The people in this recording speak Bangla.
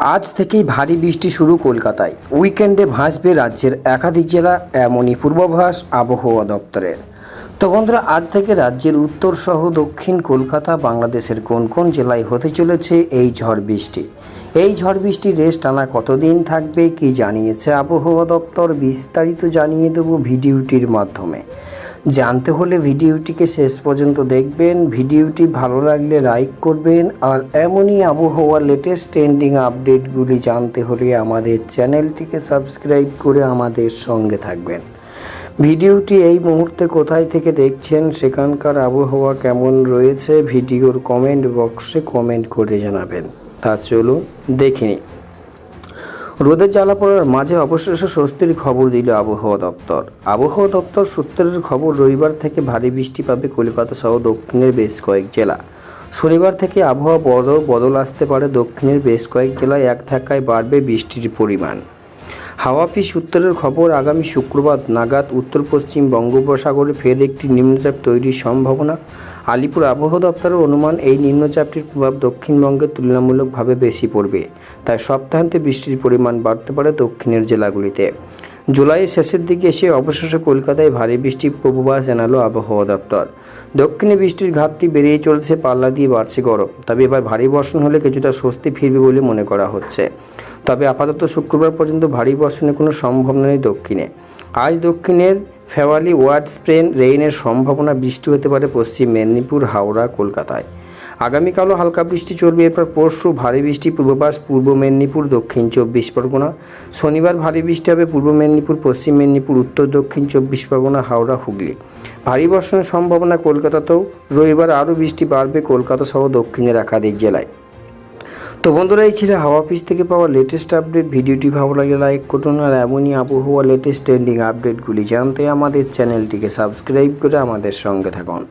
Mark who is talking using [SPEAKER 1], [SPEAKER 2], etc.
[SPEAKER 1] আজ থেকেই ভারী বৃষ্টি শুরু কলকাতায়। উইকেন্ডে ভাসবে রাজ্যের একাধিক জেলা, এমনই পূর্বাভাস আবহাওয়া দপ্তরের। তো বন্ধুরা, আজ থেকে রাজ্যের উত্তর সহ দক্ষিণ কলকাতা বাংলাদেশের কোন কোন জেলায় হতে চলেছে এই ঝড় বৃষ্টি? এই ঝড় বৃষ্টির রেস টানা কতদিন থাকবে, কি জানিয়েছে আবহাওয়া দপ্তর, বিস্তারিত জানিয়ে দেবো ভিডিওটির মাধ্যমে। জানতে হলে ভিডিওটিকে শেষ পর্যন্ত দেখবেন। ভিডিওটি ভালো লাগলে লাইক করবেন। আর এমনই আবহাওয়ার লেটেস্ট ট্রেন্ডিং আপডেটগুলি জানতে হলে আমাদের চ্যানেলটিকে সাবস্ক্রাইব করে আমাদের সঙ্গে থাকবেন। ভিডিওটি এই মুহূর্তে কোথায় থেকে দেখছেন, সেখানকার আবহাওয়া কেমন রয়েছে, ভিডিওর কমেন্ট বক্সে কমেন্ট করে জানাবেন। তা চলুন, দেখে নিই। রোদের জ্বালা পড়ার মাঝে অবশেষে স্বস্তির খবর দিল আবহাওয়া দপ্তর। আবহাওয়া দপ্তর সূত্রের খবর, রবিবার থেকে ভারী বৃষ্টি পাবে কলকাতা সহ দক্ষিণের বেশ কয়েক জেলা। শনিবার থেকে আবহাওয়া বদল বদল আসতে পারে দক্ষিণের বেশ কয়েক জেলায়। এক ধাক্কায় বাড়বে বৃষ্টির পরিমাণ। হাওয়াপি সূত্রের খবর, আগামী শুক্রবার নাগাদ উত্তর পশ্চিম বঙ্গোপসাগরে ফের একটি নিম্নচাপ তৈরির সম্ভাবনা। আলিপুর আবহাওয়া দপ্তরের অনুমান, এই নিম্নচাপটির প্রভাব দক্ষিণবঙ্গে তুলনামূলকভাবে বেশি পড়বে। তাই সপ্তাহান্তে বৃষ্টির পরিমাণ বাড়তে পারে দক্ষিণের জেলাগুলিতে। জুলাইয়ের শেষের দিকে এসে অবশেষে কলকাতায় ভারী বৃষ্টির পূর্বাভাস জানালো আবহাওয়া দপ্তর। দক্ষিণে বৃষ্টির ঘাটতি বেরিয়ে চলছে, পাল্লা দিয়ে বাড়ছে গরম। তবে এবার ভারী বর্ষণ হলে কিছুটা স্বস্তি ফিরবে বলে মনে করা হচ্ছে। তবে আপাতত শুক্রবার পর্যন্ত ভারী বর্ষণের কোনো সম্ভাবনা নেই দক্ষিণে। আজ দক্ষিণের ফেওয়ালি ওয়ার্ড স্প্রেন রেইনের সম্ভাবনা বৃষ্টি হতে পারে পশ্চিম মেদিনীপুর, হাওড়া, কলকাতায়। আগামীকালও হালকা বৃষ্টি চলবে, এরপর পরশু ভারী বৃষ্টি পূর্বাভাস পূর্ব মেদিনীপুর, দক্ষিণ চব্বিশ পরগনা। শনিবার ভারী বৃষ্টি হবে পূর্ব মেদিনীপুর, পশ্চিম মেদিনীপুর, উত্তর দক্ষিণ চব্বিশ পরগনা, হাওড়া, হুগলি। ভারী বর্ষণের সম্ভাবনা কলকাতাতেও। রবিবার আরও বৃষ্টি বাড়বে কলকাতা সহ দক্ষিণের একাধিক জেলায়। তো বন্ধুরা, এই ছিল হাওয়া অফিস থেকে পাওয়া লেটেস্ট আপডেট ভিডিওটি ভালো লাগলে লাইক করুন আর এমনই আবহাওয়া লেটেস্ট ট্রেন্ডিং আপডেটগুলি জানতে আমাদের চ্যানেলটিকে সাবস্ক্রাইব করে আমাদের সঙ্গে থাকুন।